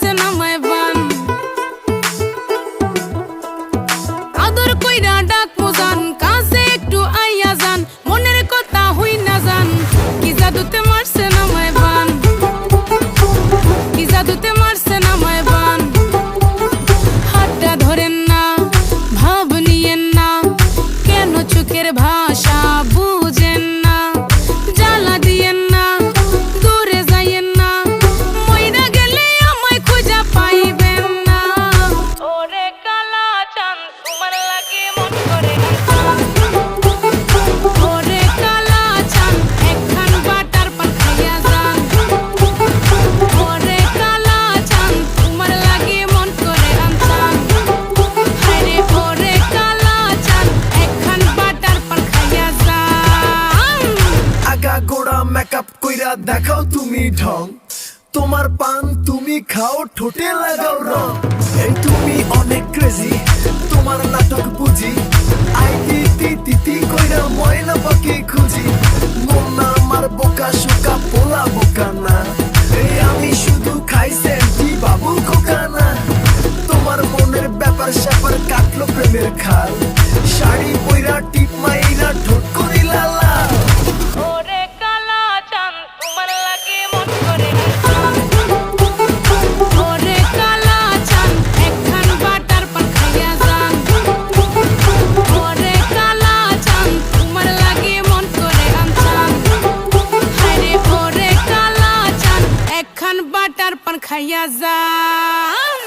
দিছে না মায় বান। আদর কইরা ডাক মোজান কাছে একটু আইয়া যান ধরেন না, ভাব নিয়েন না, কেন চোখের ভাষা মেকআপ কইরা দেখাও তুমি ঢং। তোমার পান তুমি খাও, ঠোঁটে লাগাও রং। এই তুমি অনেক ক্রেজি তোমার নাটক বুঝি। আই তিতি তিতি কইরা ময়না পাখি খুঁজি। মোনা আমার বোকা, শোকা, পোলা বোকা না। এই আমি শুধু খাইছে সেন্টি বাবু খোকা না। তোমার মনের ব্যাপার স্যাপার কাটলো প্রেমের খাল। শাড়ি পইরা টিপ মাইরা ঠোঁট করি লালা। হইয়া